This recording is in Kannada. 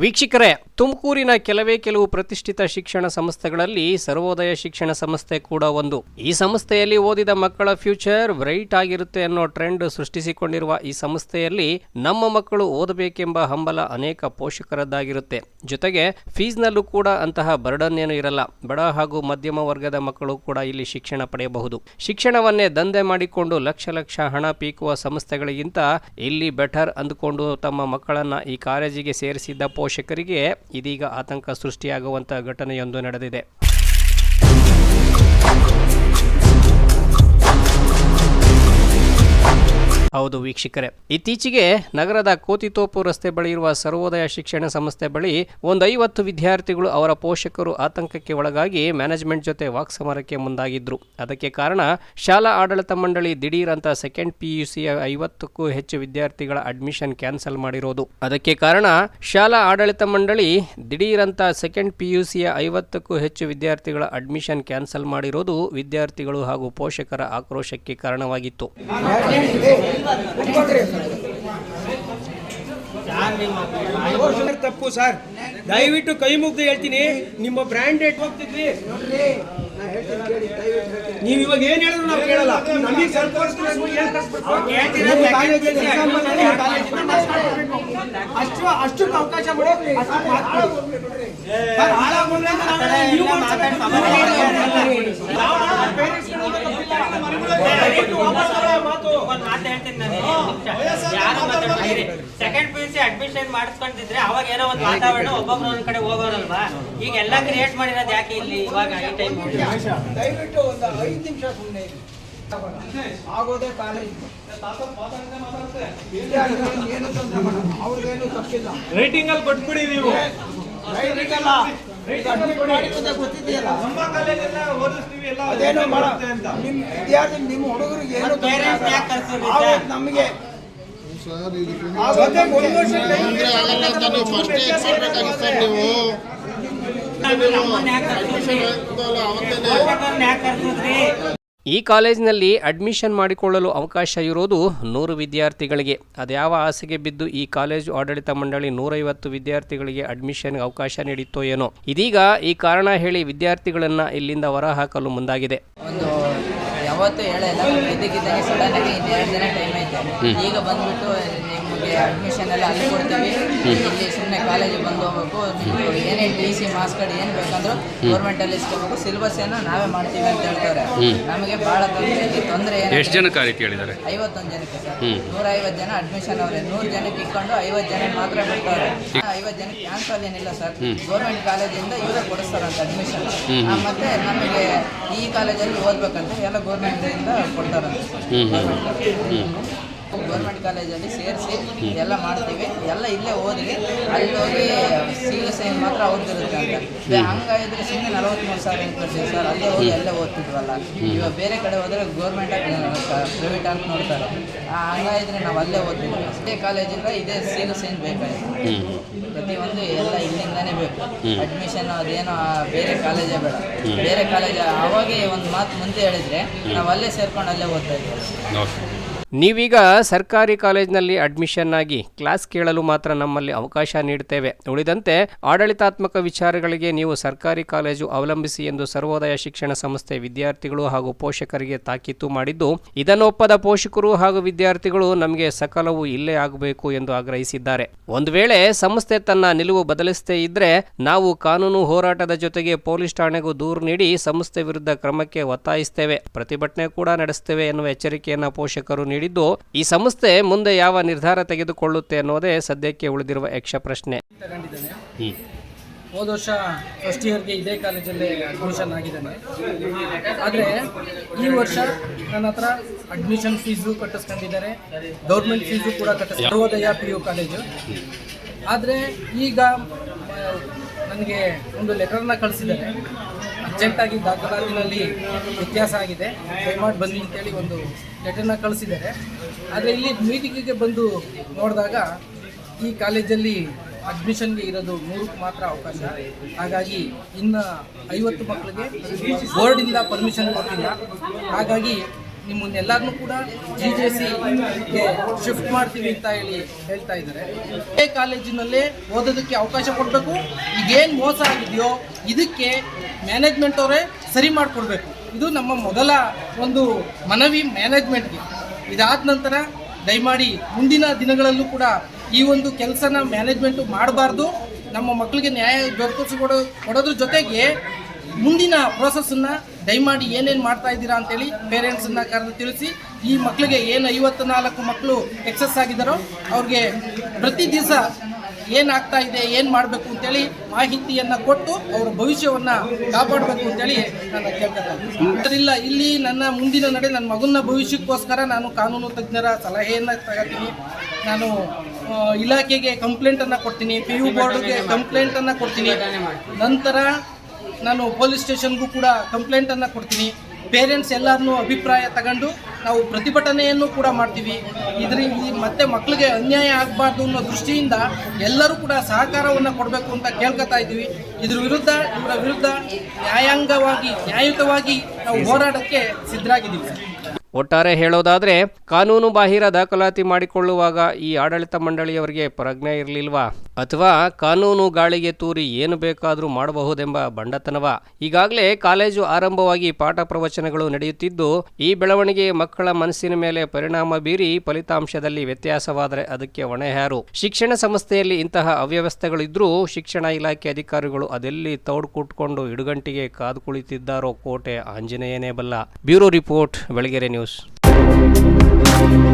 ವೀಕ್ಷಕರೇ, ತುಮಕೂರಿನ ಕೆಲವೇ ಕೆಲವು ಪ್ರತಿಷ್ಠಿತ ಶಿಕ್ಷಣ ಸಂಸ್ಥೆಗಳಲ್ಲಿ ಸರ್ವೋದಯ ಶಿಕ್ಷಣ ಸಂಸ್ಥೆ ಕೂಡ ಒಂದು. ಈ ಸಂಸ್ಥೆಯಲ್ಲಿ ಓದಿದ ಮಕ್ಕಳ ಫ್ಯೂಚರ್ ಬ್ರೈಟ್ ಆಗಿರುತ್ತೆ ಅನ್ನೋ ಟ್ರೆಂಡ್ ಸೃಷ್ಟಿಸಿಕೊಂಡಿರುವ ಈ ಸಂಸ್ಥೆಯಲ್ಲಿ ನಮ್ಮ ಮಕ್ಕಳು ಓದಬೇಕೆಂಬ ಹಂಬಲ ಅನೇಕ ಪೋಷಕರದ್ದಾಗಿರುತ್ತೆ. ಜೊತೆಗೆ, ಫೀಸ್ನಲ್ಲೂ ಕೂಡ ಅಂತಹ ಬರ್ಡನ್ ಏನು ಇರಲ್ಲ. ಬಡ ಹಾಗೂ ಮಧ್ಯಮ ವರ್ಗದ ಮಕ್ಕಳು ಕೂಡ ಇಲ್ಲಿ ಶಿಕ್ಷಣ ಪಡೆಯಬಹುದು. ಶಿಕ್ಷಣವನ್ನೇ ದಂಧೆ ಮಾಡಿಕೊಂಡು ಲಕ್ಷ ಲಕ್ಷ ಹಣ ಪೀಕುವ ಸಂಸ್ಥೆಗಳಿಗಿಂತ ಇಲ್ಲಿ ಬೆಟರ್ ಅಂದುಕೊಂಡು ತಮ್ಮ ಮಕ್ಕಳನ್ನ ಈ ಕಾಲೇಜಿಗೆ ಸೇರಿಸಿದ್ದ ಪೋಷಕರಿಗೆ ಇದೀಗ ಆತಂಕ ಸೃಷ್ಟಿಯಾಗುವಂತ ಘಟನೆಯೊಂದು ನಡೆದಿದೆ. ಹೌದು ವೀಕ್ಷಕರೇ. ಇತ್ತೀಚೆಗೆ ನಗರದ ಕೋತಿತೋಪು ರಸ್ತೆ ಬಳಿ ಇರುವ ಸರ್ವೋದಯ ಶಿಕ್ಷಣ ಸಂಸ್ಥೆ ಬಳಿ ಒಂದು ಐವತ್ತು ವಿದ್ಯಾರ್ಥಿಗಳು ಅವರ ಪೋಷಕರು ಆತಂಕಕ್ಕೆ ಒಳಗಾಗಿ ಮ್ಯಾನೇಜ್ಮೆಂಟ್ ಜೊತೆ ವಾಕ್ಸಮರಕ್ಕೆ ಮುಂದಾಗಿದ್ರು. ಅದಕ್ಕೆ ಕಾರಣ ಶಾಲಾ ಆಡಳಿತ ಮಂಡಳಿ ದಿಢೀರ್ ಅಂತ ಸೆಕೆಂಡ್ ಪಿಯುಸಿಯ ಐವತ್ತಕ್ಕೂ ಹೆಚ್ಚು ವಿದ್ಯಾರ್ಥಿಗಳ ಅಡ್ಮಿಷನ್ ಕ್ಯಾನ್ಸಲ್ ಮಾಡಿರೋದು. ಅದಕ್ಕೆ ಕಾರಣ ಶಾಲಾ ಆಡಳಿತ ಮಂಡಳಿ ದಿಢೀರ್ ಅಂತ ಸೆಕೆಂಡ್ ಪಿಯುಸಿಯ ಐವತ್ತಕ್ಕೂ ಹೆಚ್ಚು ವಿದ್ಯಾರ್ಥಿಗಳ ಅಡ್ಮಿಷನ್ ಕ್ಯಾನ್ಸಲ್ ಮಾಡಿರೋದು ವಿದ್ಯಾರ್ಥಿಗಳು ಹಾಗೂ ಪೋಷಕರ ಆಕ್ರೋಶಕ್ಕೆ ಕಾರಣವಾಗಿತ್ತು. ತಪ್ಪು ಸರ್? ದಯವಿಟ್ಟು ಕೈ ಮುಗ್ದು ಹೇಳ್ತೀನಿ. ನಿಮ್ಮ ಬ್ರ್ಯಾಂಡ್ ರೇಟ್ ಹೋಗ್ತಿದ್ವಿ ನೀವು ಇವಾಗ ಏನ್ ಹೇಳಿದ್ರು ನಾವು ಕೇಳಲ್ಲ. ನಮಗೆ. ಅಷ್ಟು ಅಷ್ಟಕ್ಕೆ ಅವಕಾಶ ಕೊಡಿ. ಒಂದ್ ಮಾತು ಹೇಳ್ತೀನಿ ನಾನು. ಯಾರು ಮಾತಾಡ್ತೀರಿ second P U C admission ಮಾಡಿಸ್ಕೊಂಡಿದ್ರೆ ಅವಾಗ ಏನೋ ಒಂದು ವಾತಾವರಣ ಒಬ್ಬೊಬ್ರು ಒಂದ್ ಕಡೆ ಹೋಗೋರಲ್ವಾ? ಈಗ ಎಲ್ಲ ಕ್ರಿಯೇಟ್ ಮಾಡಿರೋದು ಯಾಕೆ ಇಲ್ಲಿ ಇವಾಗ ಈ ಟೈಮ್ ದಯವಿಟ್ಟು ಒಂದು ಐದು ನಿಮಿಷ ಸುಮ್ಮನೆ ಆಗೋದೇ ಕಾಲೇಜ್ ಏನು ತೊಂದರೆ ಮಾಡಲ್ಲ ಅವ್ರಿಗೇನು ತಪ್ಪಿಲ್ಲ ರೈಟಿಂಗ್ ಅಲ್ಲಿ ಕೊಟ್ಬಿಡಿ ನೀವು. ರೈಟಿಂಗ್ ಅಲ್ಲ ನಮ್ಮ ಕಾಲೇಜೆಲ್ಲ ಓದಿಸ್ತೀವಿ ಎಲ್ಲ ಅದೇನೋ ಮಾಡುತ್ತೆ ಅಂತ ನಿಮ್ಮ ವಿದ್ಯಾರ್ಥಿ ನಿಮ್ಮ ಹುಡುಗರಿಗೆ ಏನು ನಮಗೆ ನೀವು ಈ ಕಾಲೇಜಿನಲ್ಲಿ ಅಡ್ಮಿಷನ್ ಮಾಡಿಕೊಳ್ಳಲು ಅವಕಾಶ ಇರೋದು ನೂರು ವಿದ್ಯಾರ್ಥಿಗಳಿಗೆ. ಅದ್ಯಾವ ಆಸೆಗೆ ಬಿದ್ದು ಈ ಕಾಲೇಜು ಆಡಳಿತ ಮಂಡಳಿ ನೂರೈವತ್ತು ವಿದ್ಯಾರ್ಥಿಗಳಿಗೆ ಅಡ್ಮಿಷನ್ಗೆ ಅವಕಾಶ ನೀಡಿತ್ತೋ ಏನೋ. ಇದೀಗ ಈ ಕಾರಣ ಹೇಳಿ ವಿದ್ಯಾರ್ಥಿಗಳನ್ನು ಇಲ್ಲಿಂದ ಹೊರಹಾಕಲು ಮುಂದಾಗಿದೆ. ಒಂದು ಯಾವತ್ತೂ ಹೇಳಿಲ್ಲ ಇದಕ್ಕಿದ್ದಂಗೆ ಸಡನ್ ಆಗಿ ಇನ್ನೆರಡು ದಿನ ಟೈಮ್ ಐತೆ ಈಗ ಬಂದ್ಬಿಟ್ಟು ಅಡ್ಮಿಷನ್ ಎಲ್ಲ ಅಲ್ಲಿ ಕೊಡ್ತೀವಿ. ಇಲ್ಲಿ ಸುಮ್ಮನೆ ಕಾಲೇಜಿಗೆ ಬಂದು ಹೋಗ್ಬೇಕು. ನೀವು ಏನೇ ಟಿ ಸಿ ಮಾಸ್ ಕಾರ್ಡ್ ಏನು ಬೇಕಂದ್ರೂ ಗೌರ್ಮೆಂಟಲ್ಲಿ ಇಸ್ಕೋಬೇಕು. ಸಿಲೆಬಸ್ ಏನೋ ನಾವೇ ಮಾಡ್ತೀವಿ ಅಂತ ಹೇಳ್ತಾರೆ. ನಮಗೆ ಭಾಳ ತೊಂದರೆ ಇದೆ. ತೊಂದರೆ ಎಷ್ಟು ಜನಕ್ಕೆ ಆ ರೀತಿ ಹೇಳಿದ್ದಾರೆ? ಐವತ್ತೊಂದು ಜನಕ್ಕೆ ಸರ್. ನೂರ ಐವತ್ತು ಜನ ಅಡ್ಮಿಷನ್ ಅವರೇ. ನೂರು ಜನಕ್ಕೆ ಇಟ್ಕೊಂಡು ಐವತ್ತು ಜನ ಮಾತ್ರ ಬಿಡ್ತಾರೆ. ಐವತ್ತು ಜನಕ್ಕೆ ಕ್ಯಾನ್ಸಲ್ ಏನಿಲ್ಲ ಸರ್. ಗೌರ್ಮೆಂಟ್ ಕಾಲೇಜಿಂದ ಇವರೇ ಕೊಡಿಸ್ತಾರಂತ ಅಡ್ಮಿಷನ್ ಮತ್ತೆ ನಮಗೆ ಈ ಕಾಲೇಜಲ್ಲಿ ಓದ್ಬೇಕಂತ ಎಲ್ಲ ಗೌರ್ಮೆಂಟ್ ಇಂದ ಕೊಡ್ತಾರಂತೆ ಗೌರ್ಮೆಂಟ್ ಕಾಲೇಜಲ್ಲಿ ಸೇರಿಸಿ ಎಲ್ಲ ಮಾಡ್ತೀವಿ. ಎಲ್ಲ ಇಲ್ಲೇ ಓದಿ ಅಲ್ಲಿ ಹೋಗಿ ಸೀಲ್ ಸೈನ್ ಮಾತ್ರ ಅವ್ರದ್ದಿರುತ್ತೆ ಅಂತ. ಹಂಗಾಗಿದ್ರೆ ಸುಮ್ಮನೆ ನಲವತ್ತ್ಮೂರು ಸಾವಿರ ಏನು ಕಟ್ತೀವಿ ಸರ್ ಅಲ್ಲೇ ಹೋಗಿ ಅಲ್ಲೇ ಓದ್ತಿದ್ವಲ್ಲ. ಇವಾಗ ಬೇರೆ ಕಡೆ ಹೋದರೆ ಗೌರ್ಮೆಂಟ್ ಪ್ರೈವೇಟ್ ಅಂತ ನೋಡ್ತಾರೆ. ಆ, ಹಂಗಾಗಿದ್ರೆ ನಾವು ಅಲ್ಲೇ ಓದ್ತಿದ್ವಿ. ಅಷ್ಟೇ ಕಾಲೇಜಿಂದ ಇದೇ ಸೀಲ್ ಸೈನ್ ಬೇಕಾಗಿತ್ತು. ಪ್ರತಿಯೊಂದು ಎಲ್ಲ ಇಲ್ಲಿಂದಾನೇ ಬೇಕು. ಅಡ್ಮಿಷನ್ ಅದೇನೋ ಬೇರೆ ಕಾಲೇಜೇ ಬೇಡ. ಬೇರೆ ಕಾಲೇಜ್ ಅವಾಗೇ ಒಂದು ಮಾತು ಮುಂದೆ ಹೇಳಿದ್ರೆ ನಾವು ಅಲ್ಲೇ ಸೇರ್ಕೊಂಡು ಅಲ್ಲೇ ಓದ್ತಾ ಇದ್ವಿ. ನೀವೀಗ ಸರ್ಕಾರಿ ಕಾಲೇಜಿನಲ್ಲಿ ಅಡ್ಮಿಷನ್ ಆಗಿ ಕ್ಲಾಸ್ ಕೇಳಲು ಮಾತ್ರ ನಮ್ಮಲ್ಲಿ ಅವಕಾಶ ನೀಡುತ್ತೇವೆ ಉಳಿದಂತೆ ಆಡಳಿತಾತ್ಮಕ ವಿಚಾರಗಳಿಗೆ ನೀವು ಸರ್ಕಾರಿ ಕಾಲೇಜು ಅವಲಂಬಿಸಿ ಎಂದು ಸರ್ವೋದಯ ಶಿಕ್ಷಣ ಸಂಸ್ಥೆ ವಿದ್ಯಾರ್ಥಿಗಳು ಹಾಗೂ ಪೋಷಕರಿಗೆ ತಾಕೀತು ಮಾಡಿದ್ದು, ಇದನ್ನೊಪ್ಪದ ಪೋಷಕರು ಹಾಗೂ ವಿದ್ಯಾರ್ಥಿಗಳು ನಮಗೆ ಸಕಲವು ಇಲ್ಲೇ ಆಗಬೇಕು ಎಂದು ಆಗ್ರಹಿಸಿದ್ದಾರೆ. ಒಂದು ವೇಳೆ ಸಂಸ್ಥೆ ತನ್ನ ನಿಲುವು ಬದಲಿಸದೇ ಇದ್ರೆ ನಾವು ಕಾನೂನು ಹೋರಾಟದ ಜೊತೆಗೆ ಪೊಲೀಸ್ ಠಾಣೆಗೂ ದೂರು ನೀಡಿ ಸಂಸ್ಥೆ ವಿರುದ್ಧ ಕ್ರಮಕ್ಕೆ ಒತ್ತಾಯಿಸುತ್ತೇವೆ ಪ್ರತಿಭಟನೆ ಕೂಡ ನಡೆಸುತ್ತೇವೆ ಎನ್ನುವ ಎಚ್ಚರಿಕೆಯನ್ನು ಪೋಷಕರು ನೀಡಿದ್ದು ಈ ಸಂಸ್ಥೆ ಮುಂದೆ ಯಾವ ನಿರ್ಧಾರ ತೆಗೆದುಕೊಳ್ಳುತ್ತೆ ಅನ್ನೋದೇ ಸದ್ಯಕ್ಕೆ ಉಳಿದಿರುವ ಯಕ್ಷ ಪ್ರಶ್ನೆ. ಹೋದ ವರ್ಷ ಫಸ್ಟ್ ಇಯರ್ಗೆ ಇದೇ ಕಾಲೇಜಲ್ಲಿ ಅಡ್ಮಿಷನ್ ಆಗಿದ್ದಾನೆ. ಆದರೆ ಈ ವರ್ಷ ನನ್ನ ಹತ್ರ ಅಡ್ಮಿಷನ್ ಫೀಸು ಕಟ್ಟಿಸ್ಕೊಂಡಿದ್ದಾರೆ. ಗೌರ್ಮೆಂಟ್ ಫೀಸು ಕೂಡ ಕಟ್ಟಿಸ್ ಸರ್ವೋದಯ ಪಿ ಯು ಕಾಲೇಜು ಆದರೆ ಈಗ ನನಗೆ ಒಂದು ಲೆಟರ್ನ ಕಳಿಸಿದ್ದಾರೆ. ಅರ್ಜೆಂಟಾಗಿ ದಾಖಲಾತಿನಲ್ಲಿ ವ್ಯತ್ಯಾಸ ಆಗಿದೆ. ದಯಮಾಡಿ ಬನ್ನಿ ಅಂತೇಳಿ ಒಂದು ಲೆಟರ್ನ ಕಳಿಸಿದ್ದಾರೆ. ಆದರೆ ಇಲ್ಲಿ ಮೀಟಿಂಗಿಗೆ ಬಂದು ನೋಡಿದಾಗ ಈ ಕಾಲೇಜಲ್ಲಿ ಅಡ್ಮಿಷನ್ಗೆ ಇರೋದು ಮೂರಕ್ಕೆ ಮಾತ್ರ ಅವಕಾಶ. ಹಾಗಾಗಿ ಇನ್ನು ಐವತ್ತು ಮಕ್ಕಳಿಗೆ ಬೋರ್ಡಿಂದ ಪರ್ಮಿಷನ್ ಕೊಟ್ಟಿಲ್ಲ. ಹಾಗಾಗಿ ನಿಮ್ಮನ್ನೆಲ್ಲರನ್ನೂ ಕೂಡ ಜಿ ಜೆ ಸಿಗೆ ಶಿಫ್ಟ್ ಮಾಡ್ತೀವಿ ಅಂತ ಹೇಳಿ ಹೇಳ್ತಾ ಇದ್ದಾರೆ. ಇದೇ ಕಾಲೇಜಿನಲ್ಲೇ ಓದೋದಕ್ಕೆ ಅವಕಾಶ ಕೊಡಬೇಕು. ಈಗೇನು ಮೋಸ ಆಗಿದೆಯೋ ಇದಕ್ಕೆ ಮ್ಯಾನೇಜ್ಮೆಂಟ್ ಅವರೇ ಸರಿ ಮಾಡಿಕೊಡ್ಬೇಕು ಇದು ನಮ್ಮ ಮೊದಲ ಒಂದು ಮನವಿ ಮ್ಯಾನೇಜ್ಮೆಂಟ್ಗೆ ಇದಾದ ನಂತರ ದಯಮಾಡಿ ಮುಂದಿನ ದಿನಗಳಲ್ಲೂ ಕೂಡ ಈ ಒಂದು ಕೆಲಸನ ಮ್ಯಾನೇಜ್ಮೆಂಟು ಮಾಡಬಾರ್ದು. ನಮ್ಮ ಮಕ್ಕಳಿಗೆ ನ್ಯಾಯ ದೊರಕಿಸಿಕೊಡೋ ಕೊಡೋದ್ರ ಜೊತೆಗೆ ಮುಂದಿನ ಪ್ರೋಸೆಸ್ಸನ್ನು ದಯಮಾಡಿ ಏನೇನು ಮಾಡ್ತಾ ಇದ್ದೀರಾ ಅಂತೇಳಿ ಪೇರೆಂಟ್ಸನ್ನ ಕರೆದು ತಿಳಿಸಿ, ಈ ಮಕ್ಕಳಿಗೆ ಏನು ಐವತ್ತು ನಾಲ್ಕು ಮಕ್ಕಳು ಎಕ್ಸಸ್ ಆಗಿದ್ದಾರೋ ಅವ್ರಿಗೆ ಪ್ರತಿ ದಿವಸ ಏನಾಗ್ತಾ ಇದೆ, ಏನು ಮಾಡಬೇಕು ಅಂತೇಳಿ ಮಾಹಿತಿಯನ್ನು ಕೊಟ್ಟು ಅವರ ಭವಿಷ್ಯವನ್ನು ಕಾಪಾಡಬೇಕು ಅಂತೇಳಿ ನಾನು ಕೇಳ್ಕೊತೀನಿ ಇಲ್ಲ ಇಲ್ಲಿ ನನ್ನ ಮುಂದಿನ ನಡೆ ನನ್ನ ಮಗನ ಭವಿಷ್ಯಕ್ಕೋಸ್ಕರ ನಾನು ಕಾನೂನು ತಜ್ಞರ ಸಲಹೆಯನ್ನು ತಗೋತೀನಿ. ನಾನು ಇಲಾಖೆಗೆ ಕಂಪ್ಲೇಂಟನ್ನು ಕೊಡ್ತೀನಿ ಪಿ ಯು ಬೋರ್ಡ್ಗೆ ಕಂಪ್ಲೇಂಟನ್ನು ಕೊಡ್ತೀನಿ. ನಂತರ ನಾನು ಪೊಲೀಸ್ ಸ್ಟೇಷನ್ಗೂ ಕೂಡ ಕಂಪ್ಲೇಂಟನ್ನು ಕೊಡ್ತೀನಿ. ಪೇರೆಂಟ್ಸ್ ಎಲ್ಲರನ್ನೂ ಅಭಿಪ್ರಾಯ ತಗೊಂಡು ನಾವು ಪ್ರತಿಭಟನೆಯನ್ನು ಕೂಡ ಮಾಡ್ತೀವಿ. ಇದರಿಂದ ಮತ್ತೆ ಮಕ್ಕಳಿಗೆ ಅನ್ಯಾಯ ಆಗಬಾರ್ದು ಅನ್ನೋ ದೃಷ್ಟಿಯಿಂದ ಎಲ್ಲರೂ ಕೂಡ ಸಹಕಾರವನ್ನು ಕೊಡಬೇಕು ಅಂತ ಕೇಳ್ಕೊತಾ ಇದ್ದೀವಿ. ಇದ್ರ ವಿರುದ್ಧ, ಇವರ ವಿರುದ್ಧ ನ್ಯಾಯಾಂಗವಾಗಿ, ನ್ಯಾಯಯುತವಾಗಿ ನಾವು ಹೋರಾಡೋಕ್ಕೆ ಸಿದ್ಧರಾಗಿದ್ದೀವಿ. ಒಟ್ಟಾರೆ ಹೇಳೋದಾದ್ರೆ, ಕಾನೂನು ಬಾಹಿರ ದಾಖಲಾತಿ ಮಾಡಿಕೊಳ್ಳುವಾಗ ಈ ಆಡಳಿತ ಮಂಡಳಿಯವರಿಗೆ ಪ್ರಜ್ಞೆ ಇರಲಿಲ್ವಾ? ಅಥವಾ ಕಾನೂನು ಗಾಳಿಗೆ ತೂರಿ ಏನು ಬೇಕಾದರೂ ಮಾಡಬಹುದೆಂಬ ಬಂಡತನವ? ಈಗಾಗಲೇ ಕಾಲೇಜು ಆರಂಭವಾಗಿ ಪಾಠ ಪ್ರವಚನಗಳು ನಡೆಯುತ್ತಿದ್ದು, ಈ ಬೆಳವಣಿಗೆ ಮಕ್ಕಳ ಮನಸ್ಸಿನ ಮೇಲೆ ಪರಿಣಾಮ ಬೀರಿ ಫಲಿತಾಂಶದಲ್ಲಿ ವ್ಯತ್ಯಾಸವಾದರೆ ಅದಕ್ಕೆ ಹೊಣೆ ಯಾರು? ಶಿಕ್ಷಣ ಸಂಸ್ಥೆಯಲ್ಲಿ ಇಂತಹ ಅವ್ಯವಸ್ಥೆಗಳಿದ್ರೂ ಶಿಕ್ಷಣ ಇಲಾಖೆ ಅಧಿಕಾರಿಗಳು ಅದೆಲ್ಲಿ ತೌಡ್ ಕುಟ್ಕೊಂಡು ಇಡುಗಂಟಿಗೆ ಕಾದು ಕುಳಿತಿದ್ದಾರೋ ಕೋಟೆ ಆಂಜನೇಯನೇ ಬಲ್ಲ. Bureau report, Belagere news. Adeus.